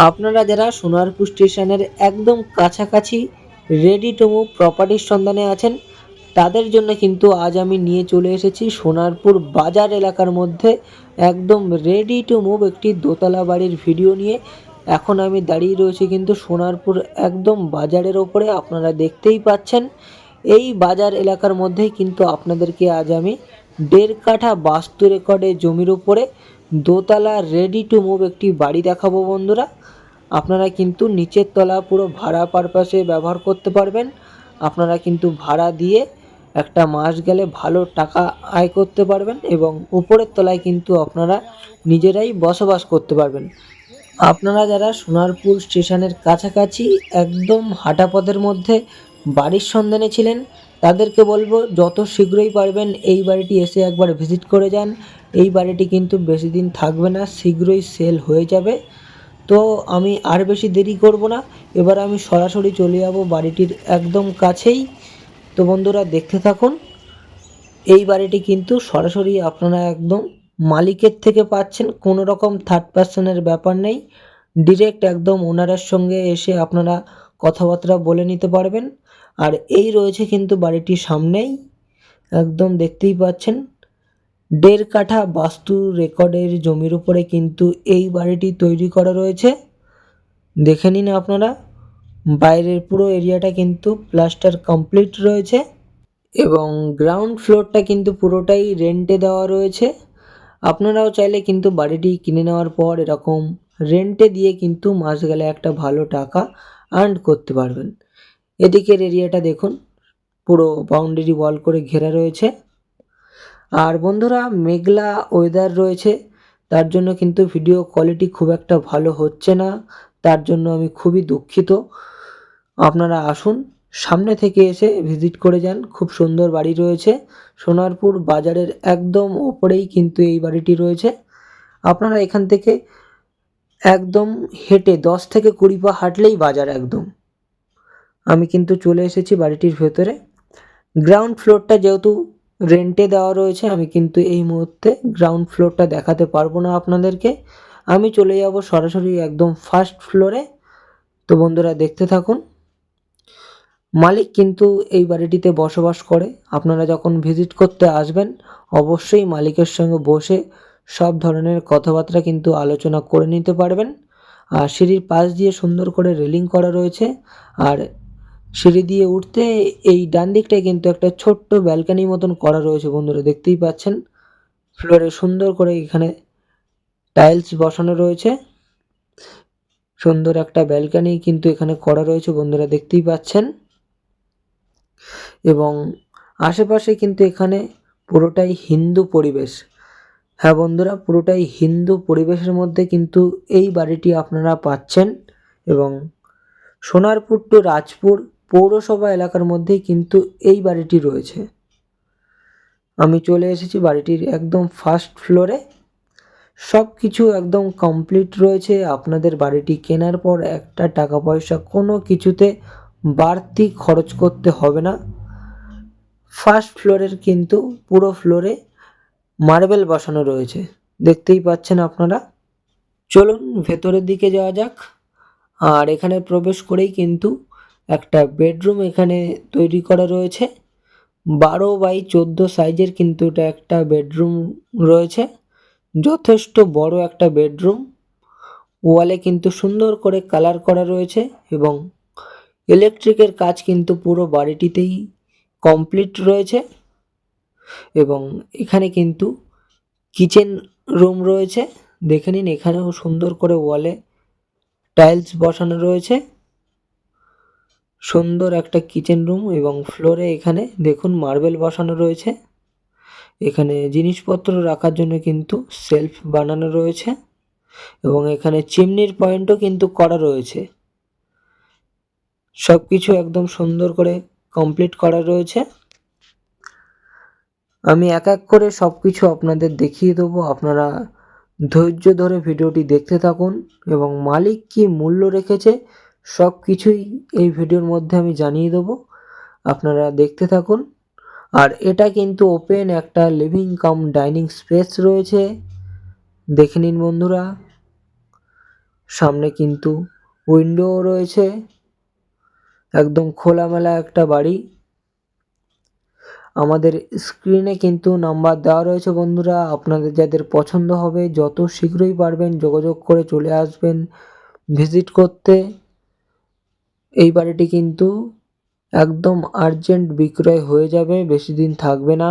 আপনারা যারা সোনারপুর স্টেশনের একদম কাছাকাছি রেডি টু মুভ প্রপার্টির সন্ধানে আছেন, তাদের জন্য কিন্তু আজ আমি নিয়ে চলে এসেছি সোনারপুর বাজার এলাকার মধ্যে একদম রেডি টু মুভ একটি দোতলা বাড়ির ভিডিও নিয়ে। এখন আমি দাঁড়িয়ে রয়েছি কিন্তু সোনারপুর একদম বাজারের ওপরে, আপনারা দেখতেই পাচ্ছেন। এই বাজার এলাকার মধ্যেই কিন্তু আপনাদেরকে আজ আমি দেড় কাঠা বাস্তু রেকর্ডে জমির উপরে দোতলা রেডি টু মুভ একটি বাড়ি দেখাবো বন্ধুরা। আপনারা কিন্তু নিচের তলা পুরো ভাড়া পারপাসে ব্যবহার করতে পারবেন। আপনারা কিন্তু ভাড়া দিয়ে একটা মাস গেলে ভালো টাকা আয় করতে পারবেন এবং উপরের তলায় কিন্তু আপনারা নিজেরাই বসবাস করতে পারবেন। আপনারা যারা সোনারপুর স্টেশনের কাছাকাছি একদম হাঁটা পথের মধ্যে বাড়ির সন্ধানে ছিলেন তাদেরকে বলব, যত শীঘ্রই পারবেন এই বাড়িটি এসে একবার ভিজিট করে যান। এই বাড়িটি কিন্তু বেশি দিন থাকবে না, শীঘ্রই সেল হয়ে যাবে। তো আমি আর বেশি দেরি করব না। এবার আমি সরাসরি চলে যাব বাড়িটির একদম কাছেই। তো বন্ধুরা, দেখতে থাকুন। এই বাড়িটি কিন্তু সরাসরি আপনারা একদম মালিকের থেকে পাচ্ছেন, কোনো রকম থার্ড পার্সনের ব্যাপার নেই। ডিরেক্ট একদম ওনারের সঙ্গে এসে আপনারা কথাবার্তা বলে নিতে পারবেন। আর এই রয়েছে কিন্তু বাড়িটির সামনেই। একদম দেখতেই পাচ্ছেন। দেড় কাঠা বাস্তু রেকর্ডের জমির উপরে কিন্তু এই বাড়িটি তৈরি করা রয়েছে। দেখে নিন আপনারা, বাইরের পুরো এরিয়াটা কিন্তু প্লাস্টার কমপ্লিট রয়েছে এবং গ্রাউন্ড ফ্লোরটা কিন্তু পুরোটাই রেন্টে দেওয়া রয়েছে। আপনারাও চাইলে কিন্তু বাড়িটি কিনে নেওয়ার পর এরকম রেন্টে দিয়ে কিন্তু মাস গেলে একটা ভালো টাকা আর্ন করতে পারবেন। এদিকের এরিয়াটা দেখুন, পুরো বাউন্ডারি ওয়াল করে ঘেরা রয়েছে। আর বন্ধুরা, মেঘলা ওয়েদার রয়েছে, তার জন্য কিন্তু ভিডিও কোয়ালিটি খুব একটা ভালো হচ্ছে না, তার জন্য আমি খুবই দুঃখিত। আপনারা আসুন, সামনে থেকে এসে ভিজিট করে যান, খুব সুন্দর বাড়ি রয়েছে। সোনারপুর বাজারের একদম ওপরেই কিন্তু এই বাড়িটি রয়েছে। আপনারা এখান থেকে একদম হেঁটে দশ থেকে কুড়ি পা হাঁটলেই বাজার একদম। আমি কিন্তু চলে এসেছি বাড়িটির ভেতরে। গ্রাউন্ড ফ্লোরটা যেহেতু রেন্টে দেওয়া রয়েছে, আমি কিন্তু এই মুহূর্তে গ্রাউন্ড ফ্লোরটা দেখাতে পারব না আপনাদেরকে। আমি চলে যাব সরাসরি একদম ফার্স্ট ফ্লোরে তো বন্ধুরা, দেখতে থাকুন। মালিক কিন্তু এই বাড়িটিতে বসবাস করে। আপনারা যখন ভিজিট করতে আসবেন, অবশ্যই মালিকের সঙ্গে বসে সব ধরনের কথাবার্তা কিন্তু আলোচনা করে নিতে পারবেন। আর সিঁড়ির পাশ দিয়ে সুন্দর করে রেলিং করা রয়েছে। আর সিঁড়ি দিয়ে উঠতে এই ডান দিকটায় কিন্তু একটা ছোট্ট ব্যালকানি মতন করা রয়েছে বন্ধুরা, দেখতেই পাচ্ছেন। ফ্লোরে সুন্দর করে এখানে টাইলস বসানো রয়েছে। সুন্দর একটা ব্যালকানি কিন্তু এখানে করা রয়েছে বন্ধুরা, দেখতেই পাচ্ছেন। এবং আশেপাশে কিন্তু এখানে পুরোটাই হিন্দু পরিবেশ। হ্যাঁ বন্ধুরা, পুরোটাই হিন্দু পরিবেশের মধ্যে কিন্তু এই বাড়িটি আপনারা পাচ্ছেন। এবং সোনারপুর টু রাজপুর পৌরসভা এলাকার মধ্যেই কিন্তু এই বাড়িটি রয়েছে। আমি চলে এসেছি বাড়িটির একদম ফার্স্ট ফ্লোরে সব কিছু একদম কমপ্লিট রয়েছে। আপনাদের বাড়িটি কেনার পর একটা টাকা পয়সা কোনো কিছুতে বাড়তি খরচ করতে হবে না। ফার্স্ট ফ্লোরের কিন্তু পুরো ফ্লোরে মার্বেল বসানো রয়েছে। দেখতেই পাচ্ছেন আপনারা। চলুন ভেতরের দিকে যাওয়া যাক। আর এখানে প্রবেশ করেই কিন্তু একটা বেডরুম এখানে তৈরি করা রয়েছে। বারো বাই চোদ্দ সাইজের কিন্তু এটা একটা বেডরুম রয়েছে। যথেষ্ট বড় একটা বেডরুম। ওয়ালে কিন্তু সুন্দর করে কালার করা রয়েছে এবং ইলেকট্রিকের কাজ কিন্তু পুরো বাড়িটিতেই কমপ্লিট রয়েছে এবং এখানে কিন্তু কিচেন রুম রয়েছে। দেখে নিন এখানেও সুন্দর করে ওয়ালে টাইলস বসানো রয়েছে। সুন্দর একটা কিচেন রুম এবং ফ্লোরে এখানে দেখুন মার্বেল বসানো রয়েছে। এখানে জিনিসপত্র রাখার জন্য কিন্তু সেলফ বানানো রয়েছে এবং এখানে চিমনির পয়েন্টও কিন্তু করা রয়েছে। সব কিছু একদম সুন্দর করে কমপ্লিট করা রয়েছে। আমি এক এক করে সব কিছু আপনাদের দেখিয়ে দেবো। আপনারা ধৈর্য ধরে ভিডিওটি দেখতে থাকুন এবং মালিক কি মূল্য রেখেছে সব কিছুই এই ভিডিওর মধ্যে আমি জানিয়ে দেবো। আপনারা দেখতে থাকুন। আর এটা কিন্তু ওপেন একটা লিভিং কাম ডাইনিং স্পেস রয়েছে। দেখে নিন বন্ধুরা। সামনে কিন্তু উইন্ডোও রয়েছে। একদম খোলামেলা একটা বাড়ি। আমাদের স্ক্রিনে কিন্তু নাম্বার দেওয়া রয়েছে বন্ধুরা। আপনাদের যাদের পছন্দ হবে, যত শীঘ্রই পারবেন যোগাযোগ করে চলে আসবেন ভিজিট করতে। এই বাড়িটি কিন্তু একদম আর্জেন্ট বিক্রয় হয়ে যাবে, বেশি দিন থাকবে না।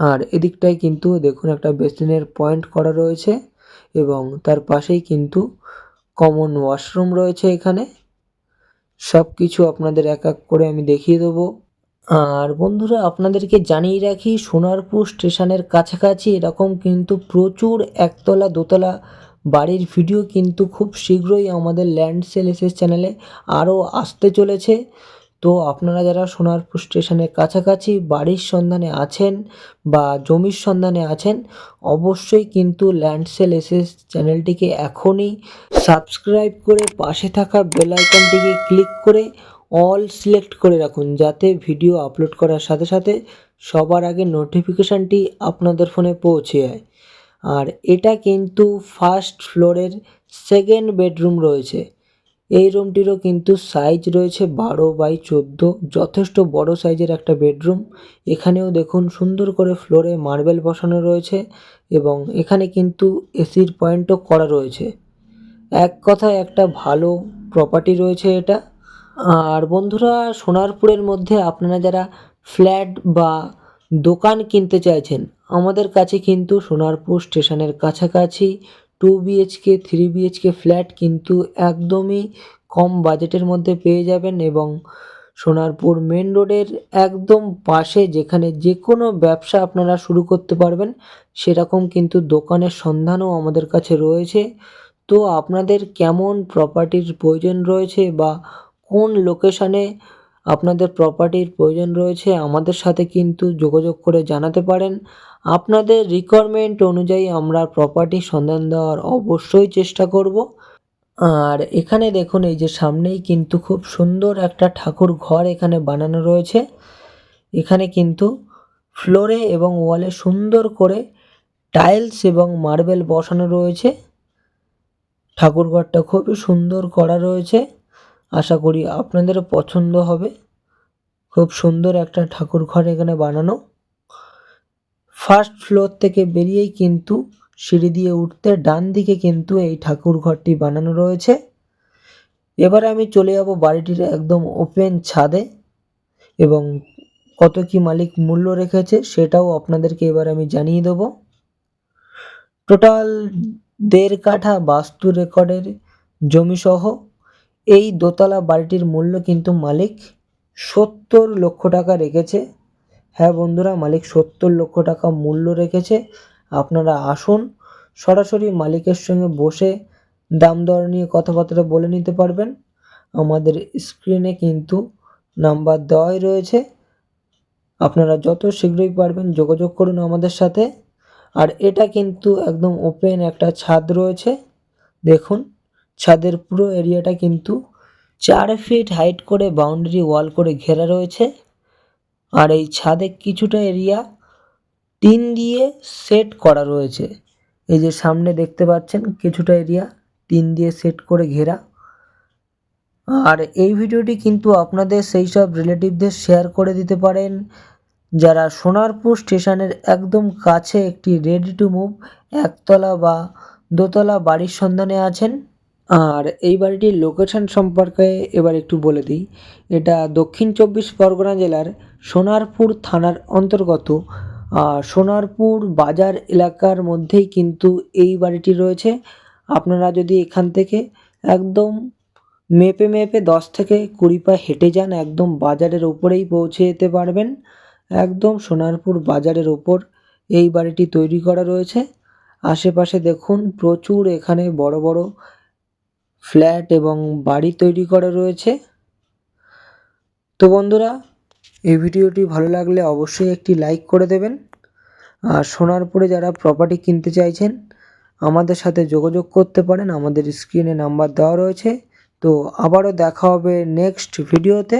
আর এদিকটায় কিন্তু দেখুন একটা বেসিনের পয়েন্ট করা রয়েছে এবং তার পাশেই কিন্তু কমন ওয়াশরুম রয়েছে এখানে। সব কিছু আপনাদের এক এক করে আমি দেখিয়ে দেবো। আর বন্ধুরা, আপনাদেরকে জানিয়ে রাখি, সোনারপুর স্টেশনের কাছাকাছি এরকম কিন্তু প্রচুর একতলা, দোতলা বাড়ির ভিডিও কিন্তু খুব শীঘ্রই আমাদের ল্যান্ড সেল এসএস চ্যানেলে আরও আসতে চলেছে। তো আপনারা যারা সোনারপুর স্টেশনের কাছাকাছি বাড়ির সন্ধানে আছেন বা জমির সন্ধানে আছেন, অবশ্যই কিন্তু ল্যান্ড সেল এসএস চ্যানেলটিকে এখনই সাবস্ক্রাইব করে পাশে থাকা বেল আইকনটিকে ক্লিক করে অল সিলেক্ট করে রাখুন, যাতে ভিডিও আপলোড করার সাথে সাথে সবার আগে নোটিফিকেশানটি আপনাদের ফোনে পৌঁছে যায়। আর এটা কিন্তু ফার্স্ট ফ্লোরের সেকেন্ড বেডরুম রয়েছে। এই রুমটিরও কিন্তু সাইজ রয়েছে বারো বাই চোদ্দ, যথেষ্ট বড় সাইজের একটা বেডরুম এখানেও দেখুন সুন্দর করে ফ্লোরে মার্বেল বসানো রয়েছে এবং এখানে কিন্তু এসির পয়েন্টও করা রয়েছে। এক কথায় একটা ভালো প্রপার্টি রয়েছে এটা। আর বন্ধুরা, সোনারপুরের মধ্যে আপনারা যারা ফ্ল্যাট বা দোকান কিনতে চাইছেন। আমাদের কাছে কিন্তু সোনারপুর স্টেশনের কাছাকাছি two BHK three BHK flat কিন্তু একদমই কম বাজেটের মধ্যে পেয়ে যাবেন এবং সোনারপুর মেন রোডের একদম পাশে যেখানে যে কোনো ব্যবসা আপনারা শুরু করতে পারবেন, সেরকম কিন্তু দোকানের সন্ধানও আমাদের কাছে রয়েছে। তো আপনাদের কেমন প্রপার্টির প্রয়োজন রয়েছে বা কোন লোকেশানে আপনাদের প্রপার্টির প্রয়োজন রয়েছে, আমাদের সাথে কিন্তু যোগাযোগ করে জানাতে পারেন। আপনাদের রিকোয়ারমেন্ট অনুযায়ী আমরা প্রপার্টির সন্ধান দেওয়ার অবশ্যই চেষ্টা করব। আর এখানে দেখুন, এই যে সামনেই কিন্তু খুব সুন্দর একটা ঠাকুর ঘর এখানে বানানো রয়েছে। এখানে কিন্তু ফ্লোরে এবং ওয়ালে সুন্দর করে টাইলস এবং মার্বেল বসানো রয়েছে। ঠাকুর ঘরটা খুবই সুন্দর করা রয়েছে। আশা করি আপনাদেরও পছন্দ হবে। খুব সুন্দর একটা ঠাকুর ঘর এখানে বানানো। ফার্স্ট ফ্লোর থেকে বেরিয়েই কিন্তু সিঁড়ি দিয়ে উঠতে ডান দিকে কিন্তু এই ঠাকুর ঘরটি বানানো রয়েছে। এবারে আমি চলে যাব বাড়িটির একদম ওপেন ছাদে এবং কত কি মালিক মূল্য রেখেছে সেটাও আপনাদেরকে এবার আমি জানিয়ে দেবো। টোটাল দেড় কাঠা বাস্তু রেকর্ডের জমিসহ এই দোতলা বাড়িটির মূল্য কিন্তু মালিক সত্তর লক্ষ টাকা রেখেছে। হ্যাঁ বন্ধুরা, মালিক সত্তর লক্ষ টাকা মূল্য রেখেছে। আপনারা আসুন, সরাসরি মালিকের সঙ্গে বসে দাম দর নিয়ে কথাবার্তা বলে নিতে পারবেন। আমাদের স্ক্রিনে কিন্তু নাম্বার দেওয়াই রয়েছে। আপনারা যত শীঘ্রই পারবেন যোগাযোগ করুন আমাদের সাথে। আর এটা কিন্তু একদম ওপেন একটা ছাদ রয়েছে। দেখুন ছাদের পুরো এরিয়াটা কিন্তু চার ফিট হাইট করে বাউন্ডারি ওয়াল করে ঘেরা রয়েছে। আর এই ছাদে কিছুটা এরিয়া টিন দিয়ে সেট করা রয়েছে। এই যে সামনে দেখতে পাচ্ছেন কিছুটা এরিয়া টিন দিয়ে সেট করে ঘেরা। আর এই ভিডিওটি কিন্তু আপনাদের সেই সব রিলেটিভদের শেয়ার করে দিতে পারেন। যারা সোনারপুর স্টেশনের একদম কাছে একটি রেডি টু মুভ একতলা বা দোতলা বাড়ির সন্ধানে আছেন আর এই বাড়িটির লোকেশন সম্পর্কে এবার একটু বলে দিই। এটা দক্ষিণ চব্বিশ পরগনা জেলার সোনারপুর থানার অন্তর্গত। সোনারপুর বাজার এলাকার মধ্যেই কিন্তু এই বাড়িটি রয়েছে। আপনারা যদি এখান থেকে একদম মেপে মেপে দশ থেকে কুড়ি পা হেঁটে যান, একদম বাজারের ওপরেই পৌঁছে যেতে পারবেন। একদম সোনারপুর বাজারের ওপর এই বাড়িটি তৈরি করা রয়েছে। আশেপাশে দেখুন প্রচুর এখানে বড় বড় ফ্ল্যাট এবং বাড়ি তৈরি করা রয়েছে। তো বন্ধুরা, এই ভিডিওটি ভালো লাগলে অবশ্যই একটি লাইক করে দেবেন। আর সোনারপুরে যারা প্রপার্টি কিনতে চাইছেন, আমাদের সাথে যোগাযোগ করতে পারেন। আমাদের স্ক্রিনে নাম্বার দেওয়া রয়েছে। তো আবারও দেখা হবে নেক্সট ভিডিওতে।